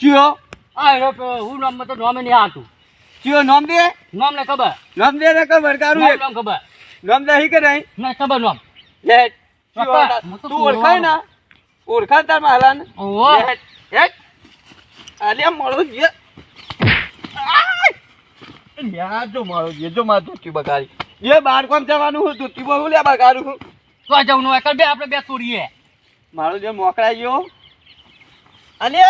ચિયો આ એનો હું નામ તો નામે નહીં આવતું. ચિયો નામ દે નામ ને ખબર? નામ દે ને ખબર કારું એક. નામ ખબર? નામ દે હી કે નહીં? ના ખબર નામ. લે તું ઓળખાય ના? ઓળખાય તાર માલા ને ઓહો અરે મળો જે. લ્યા જો મારો જે જો મારું ધોતી બગાડી. જે બાર કોમ જવાનું હું ધોતી બહુ લે બગાડું હું તો જવાનું એકલ બે આપણે બે તોડીએ. મારો જે મોકળાઈ ગયો. અને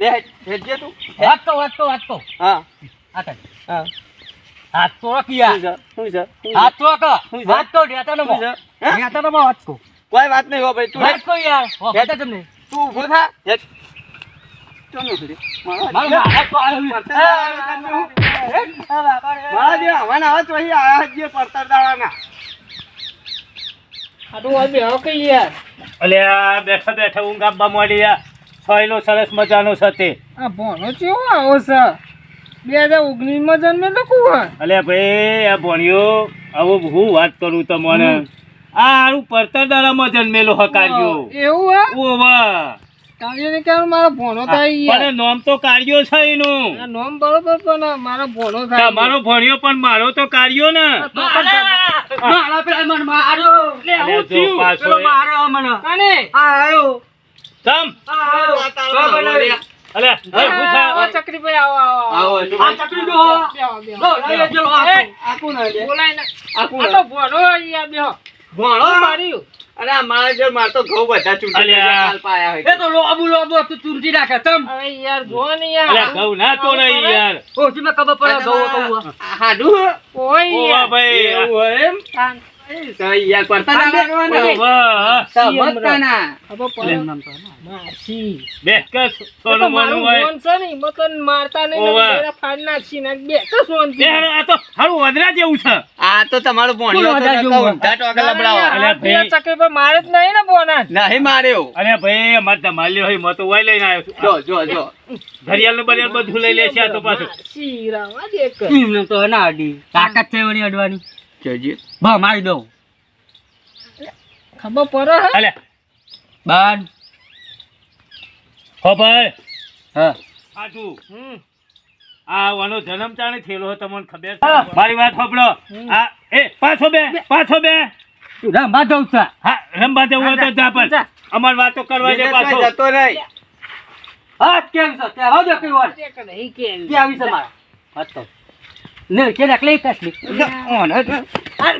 લે હેડ તું. વાત તો વાત તો વાત તો હા. આ કર હા. હાથ તો છે? શું છે? હાથ તો કર વાત તો ડેટા નો શું છે? હે? ડેટા નો વાત તો કોઈ વાત નહીં હો ભાઈ તું વાત. યાર. હો. તમને. તું ઊભો થા. હેડ. ચાલો ઘરે. મારો મારું જે- હાથ તો હવાના અહીં આયા જ પડતર દાડાના. અલ્યા બેઠા બેઠા ઊંઘ આપવા માંડી આ સોયલો સરસ મજાનો છે તે. આ ભણો ચેવો આવો છે? બે હજાર ઓગણીસમાં જન્મે તો કુવા અલ્યા ભાઈ આ ભણ્યો હવે હું વાત કરું તમને. આ હારું પડતર દાડામાં જન્મેલો હકાર્યો એવું હા? ઓવા. કાર્ય ને કારણ મારો ભણો થાય યાર? પણ નામ તો કાર્યો છે આ એનું નોમ બરોબર પણ મારો ભણો થાય મારો ભણ્યો પણ મારો તો કાર્યો ને. મારા લે હું થયું મને. કાને? આ આવ્યો તમ. આ આ, પૂછા આ. ચકરી ભાઈ આવો આવો આવો, જો. આ ચકડી દો બેહો, બેહો. દો લઈ લેજો આ આખું. લે. બોલાય ના. આખું આ તો ભણો યાર બેહો. ભણો. માર્યું? અરે આ મારા જે માર તો ઘઉં બધા ચૂંટી. કાલ પાયા હોય. એ તો. લોબુ લોબુ તું ચૂંટી નાખે. તમ. અરે યાર જો ને યાર. યાર ઘઉં ના તો નહીં યાર. ઓ મે ખબર પડે ઘઉં તો આ હાડું? ઓય ઓવા યાર. ભાઈ. એવું હોય એમ? મારું મોનું હોય. ફોન છે ને એમાં તો મારતા નહીં ને ઓવે. મેરા ફાડ નાખી ને બે તો ફોન બે હારું આ તો હારું વધરા જેવું છે. આ તો તમારું ભણ્યો કોણ તો વધારે નકર જેવું? ઊંધા ટોકા લબડાવો. અલ્યા ભાઈ. ચકરી પર મારે જ નહીં ને બોના નહીં માર્યો. અરે ભાઈ અમારે હોય મતો વાય લઈને આવ્યો જો છું. જો જો ઘડિયાળનું બરિયાળ બધું લઈ લે છે આ તો પાછું. તાકાત છે વળી અડવાની. જોજે. બા મારી દઉં. ખબર પડો હે? અલે. બાદ હો ભાઈ હા. આજુ હમ. આ વાનો જન્મ ચાણે થયેલો હોય તમને ખબર છે? મારી વાત સાંભળો. આ એ પાછો બે પાછો બે. રમવા દઉં છું હા રમવા દેવું હોય તો જા પણ. અમાર વાતો કરવા દે પાછો. જતો નહીં. હા કેમ છો? ત્યાં આવો કઈ વાત કે. આવી છે મારા. વાત તો. ને કે રાખલે કાટલી ઓન અરે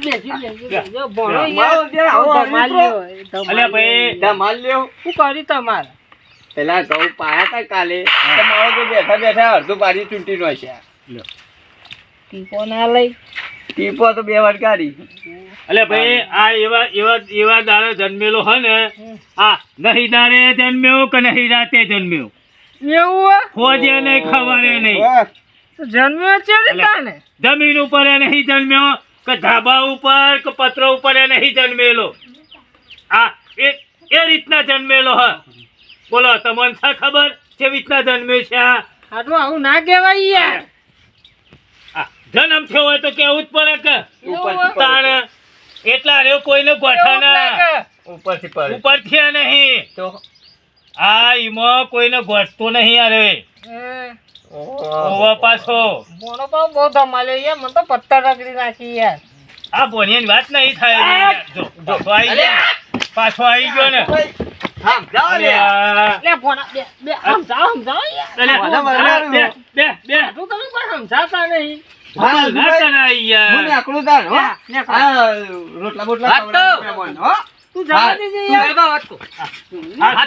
બેસી બેસી. જો આવો યાર ધમાલ. લ્યો, અલ્યા ભાઈ. ધમાલ લ્યો. શું કરી તમારે? પેલા ઘઉં પાયા તા કાલે. તો મારો તો બેઠા બેઠા અડધું પાડી ચૂંટી નો છે ટીપો ના લઈ. ટીપો તો બે વાર કાઢી. અલે ભાઈ આ એવા એવા એવા દાડે જન્મેલો હે ને આ નહીં દાડે જન્મ્યો કે નહીં રાતે જન્મ્યો? એવું ખોજે નહીં ખવારે નહીં. જન્મ્યો છે ને જમીન ઉપર એ નહીં જન્મ્યો કે ધાબા ઉપર કે પત્ર ઉપર એ નહીં જન્મેલો. આ એ એ રીતના જન્મેલો હ. બોલો તમને શા ખબર કેવી રીતના જન્મ્યો છે આ? આટલું આવું ના કહેવાય યાર. જન્મ થયો હોય તો કેવું જ પડે કે? તાણ એટલા રે કોઈને ગોઠાના? ઉપરથી પડે. ઉપર થયા નહીં. તો? આ ઈમો કોઈને ગોઠતો નહીં અરે એ, ઓવા પાછો. ભણો પણ બહુ ધમાલ્યો યાર મને તો પથ્થર રગડી નાખી યાર આ બોનિયાની વાત નહીં થાય યાર. જો આવી ગયો. પાછો આવી ગયો ને. હા જાઓ લે લે ભણા બે બે સમજાવો સમજાવો યાર. અલ્યા, બધા બે બે બે. આટલું તમે પણ સમજાતા નહીં. યાર. મને રોટલા બોટલા તો. ખવડાવજો મહેમાન, હો. તું જવા દેજે તું યાર વાત હા.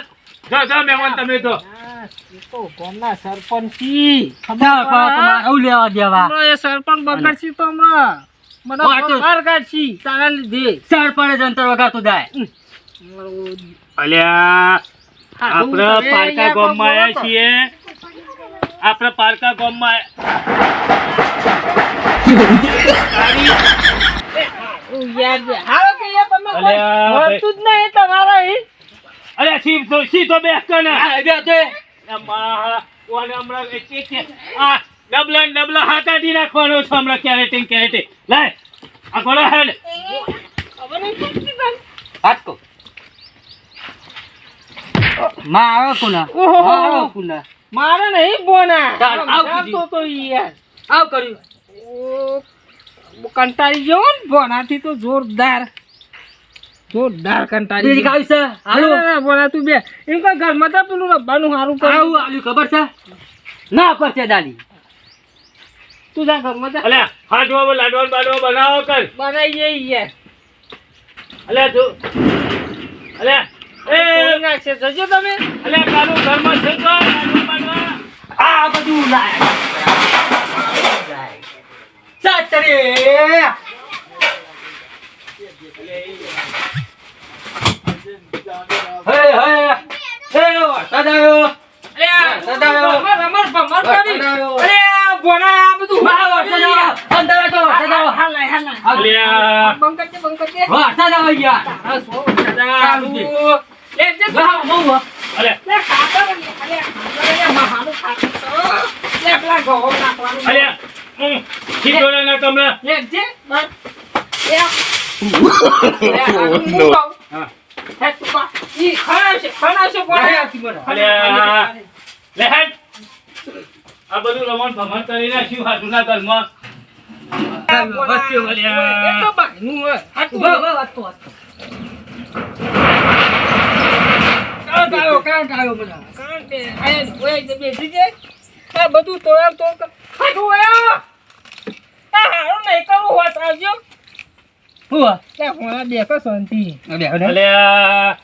જો જો મહેમાન તમે તો હા, એ તો ગામના સરપંચ. છી. ચાલ પણ તમારે આવું લેવા દેવા. હમણાં એ સરપંચ બગાડશી તો હમણાં. મને વાત તો- બગાડ કાઢશી તારા લીધે. ચાર પડે જંતર વગાડતો જાય. અલ્યા હા, આપણે તું તમે પારકા યાર ગામમાં આવ્યા છીએ. આપણે પારકા. અરે સી તો સી તો બેસ. ડબલા ને ડબલા હાથ નાખવાનો છે હમણાં કેરેટીન કેરેટીન લાય આ ગોળા હેડ ખબર નહીં પડતી તને. વાત કરમાં આવે કુના? આવે કુના? મારે નહીં બોના. આવ તો યાર. આવ કર્યું. કંટાળી ગયો ને ભોનાથી તો જોરદાર. જોરદાર કંટાળી બીજી. કાવી છે? હાલો. બોલા તું બે. એમ કોઈ ઘરમાં તો પેલું રબ્બાનું આવું કર. આલ્યું ખબર છે? ના પરચે દાલી. તું જા ઘરમાં જા. અલ્યા હાડવા લાડવા બાડવા બનાવો કર. બનાવીએ યાર અલ્યા તું અલ્યા તોડી એ નાખશે. જજો તમે. અલ્યા કાલું ઘરમાં છે તો આ બધું લાય. સાતરે હે હે હે વરસાદ આવ્યો સદાયો. રમણ ભમર કરી અરે બોના આ બધું હા વરસાદ આવ્યો અંદર તો વરસાદ આવ્યો હાલ લે હાલ લે અલ્યા બંધ કરજે, બંધ કરજે. વરસાદ આવ્યો સો. લે, જે હા મો બહુ હો. અલ્યા લે, ખાતર અરે અલે, મહાનું ખાતર. લે, પેલા ઘઉં નાખવાનું. અલ્યા હમ, ખીચોડાના કમરા લે, જે, બસ. લે. આનું હા. હે. આ બધું રમણ ભમણ કરી નાખ્યું હાથુના ઘરમાં વચ્ચે વળ્યા. એ તો બાયનું હોય. આ તું ઊભા, ઊભા, વાંચતો, વાંચતો. કાંટ આવ્યો, કાંટ આવ્યો બધા. તે, કર. ખાધું નહીં કરવું હોત આવજો. શું હો? લે, હોણા બેસો શાંતિ. અરે, અરે. અલ્યા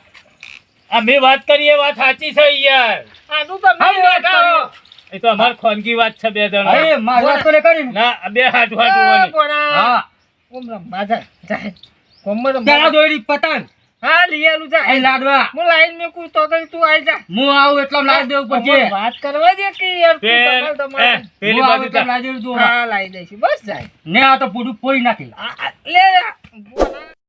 આ મેં વાત કરી વાત સાચી છે યાર આનું તો મેં હાલ વાત દેખાડો. એ તો અમાર ખોનગી વાત છે બે જણ અરે, મારી વાત તો લે કરી ના બે હાથ એ, હાથ હા. ઓમ રમવા જા, જા. પેલા જા. પતંગ હા, લઈ જા. એ લાડવા હું લાઈન મેકું તો કરી તું આઈ જા. હું આવું એટલા લાવી દેવું પડશે વાત કરવા દે કે યાર તું તમારે. પેલી બાજુ દેવું. હા, લાવી દઈશું. બસ જાય. ને આ તો પૂરું ફોડી નાખી લે, Voilà.